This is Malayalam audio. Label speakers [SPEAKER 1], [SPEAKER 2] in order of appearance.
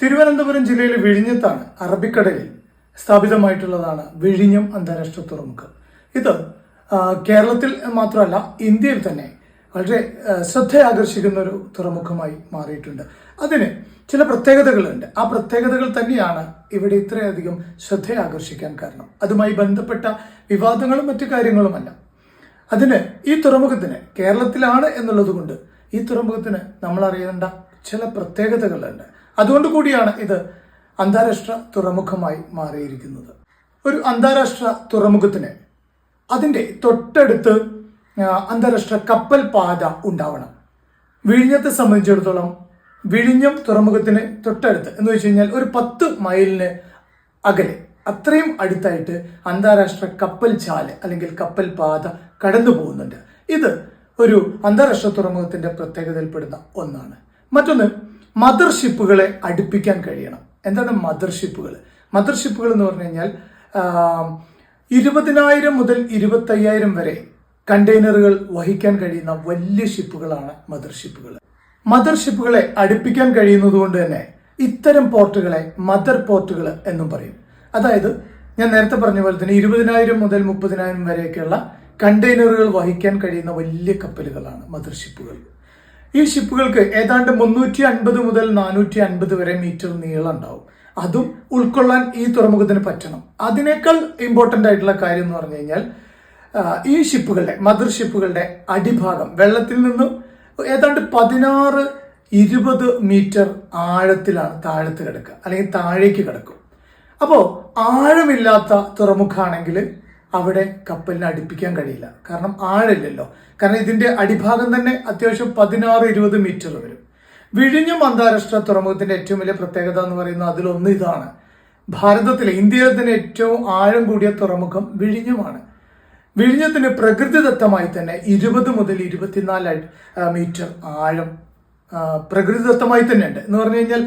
[SPEAKER 1] തിരുവനന്തപുരം ജില്ലയിൽ വിഴിഞ്ഞത്താണ് അറബിക്കടലിൽ സ്ഥാപിതമായിട്ടുള്ളതാണ് വിഴിഞ്ഞം അന്താരാഷ്ട്ര തുറമുഖം. ഇത് കേരളത്തിൽ മാത്രമല്ല ഇന്ത്യയിൽ തന്നെ വളരെ ശ്രദ്ധയാകർഷിക്കുന്ന ഒരു തുറമുഖമായി മാറിയിട്ടുണ്ട്. അതിന് ചില പ്രത്യേകതകളുണ്ട്. ആ പ്രത്യേകതകൾ തന്നെയാണ് ഇവിടെ ഇത്രയധികം ശ്രദ്ധയാകർഷിക്കാൻ കാരണം. അതുമായി ബന്ധപ്പെട്ട വിവാദങ്ങളും മറ്റു കാര്യങ്ങളുമല്ല. അതിന് ഈ തുറമുഖത്തിന് കേരളത്തിലാണ് എന്നുള്ളത് കൊണ്ട് ഈ തുറമുഖത്തിന് നമ്മൾ അറിയേണ്ട ചില പ്രത്യേകതകളുണ്ട്. അതുകൊണ്ട് കൂടിയാണ് ഇത് അന്താരാഷ്ട്ര തുറമുഖമായി മാറിയിരിക്കുന്നത്. ഒരു അന്താരാഷ്ട്ര തുറമുഖത്തിന് അതിന്റെ തൊട്ടടുത്ത് അന്താരാഷ്ട്ര കപ്പൽ പാത ഉണ്ടാവണം. വിഴിഞ്ഞത്തെ സംബന്ധിച്ചിടത്തോളം വിഴിഞ്ഞം തുറമുഖത്തിന് തൊട്ടടുത്ത് എന്ന് വെച്ച് കഴിഞ്ഞാൽ ഒരു പത്ത് മൈലിന് അകലെ. അത്രയും അടുത്തായിട്ട് അന്താരാഷ്ട്ര കപ്പൽ ചാൽ അല്ലെങ്കിൽ കപ്പൽ പാത കടന്നു പോകുന്നുണ്ട്. ഇത് ഒരു അന്താരാഷ്ട്ര തുറമുഖത്തിന്റെ പ്രത്യേകതയിൽപ്പെടുന്ന ഒന്നാണ്. മറ്റൊന്ന് മദർഷിപ്പുകളെ അടുപ്പിക്കാൻ കഴിയണം. എന്താണ് മദർഷിപ്പുകൾ? മദർഷിപ്പുകൾ എന്ന് പറഞ്ഞു കഴിഞ്ഞാൽ ഇരുപതിനായിരം മുതൽ ഇരുപത്തയ്യായിരം വരെ കണ്ടെയ്നറുകൾ വഹിക്കാൻ കഴിയുന്ന വലിയ ഷിപ്പുകളാണ് മദർഷിപ്പുകൾ. മദർഷിപ്പുകളെ അടുപ്പിക്കാൻ കഴിയുന്നത് കൊണ്ട് തന്നെ ഇത്തരം പോർട്ടുകളെ മദർ പോർട്ടുകൾ എന്നും പറയും. അതായത് ഞാൻ നേരത്തെ പറഞ്ഞ പോലെ തന്നെ ഇരുപതിനായിരം മുതൽ മുപ്പതിനായിരം വരെയൊക്കെയുള്ള കണ്ടെയ്നറുകൾ വഹിക്കാൻ കഴിയുന്ന വലിയ കപ്പലുകളാണ് മദർഷിപ്പുകൾ. ഈ ഷിപ്പുകൾക്ക് ഏതാണ്ട് മുന്നൂറ്റി അൻപത് മുതൽ നാനൂറ്റി അൻപത് വരെ മീറ്റർ നീളം ഉണ്ടാവും. അതും ഉൾക്കൊള്ളാൻ ഈ തുറമുഖത്തിന് പറ്റണം. അതിനേക്കാൾ ഇമ്പോർട്ടന്റ് ആയിട്ടുള്ള കാര്യം എന്ന് പറഞ്ഞു കഴിഞ്ഞാൽ ഈ ഷിപ്പുകളുടെ മദർ ഷിപ്പുകളുടെ അടിഭാഗം വെള്ളത്തിൽ നിന്നും ഏതാണ്ട് പതിനാറ് ഇരുപത് മീറ്റർ ആഴത്തിലാണ് താഴത്ത് കിടക്കുക. അല്ലെങ്കിൽ താഴേക്ക് കിടക്കും. അപ്പോൾ ആഴമില്ലാത്ത തുറമുഖമാണെങ്കിൽ അവിടെ കപ്പലിനെ അടുപ്പിക്കാൻ കഴിയില്ല. കാരണം ആഴമില്ലല്ലോ. കാരണം ഇതിന്റെ അടിഭാഗം തന്നെ അത്യാവശ്യം പതിനാറ് ഇരുപത് മീറ്റർ വരും. വിഴിഞ്ഞം അന്താരാഷ്ട്ര തുറമുഖത്തിന്റെ ഏറ്റവും വലിയ പ്രത്യേകത എന്ന് പറയുന്നത് അതിലൊന്ന് ഇതാണ്. ഭാരതത്തിലെ ഇന്ത്യയിലെ തന്നെ ഏറ്റവും ആഴം കൂടിയ തുറമുഖം വിഴിഞ്ഞമാണ്. വിഴിഞ്ഞത്തിന് പ്രകൃതിദത്തമായി തന്നെ ഇരുപത് മുതൽ ഇരുപത്തിനാല് മീറ്റർ ആഴം പ്രകൃതിദത്തമായി തന്നെ ഉണ്ട് എന്ന് പറഞ്ഞു കഴിഞ്ഞാൽ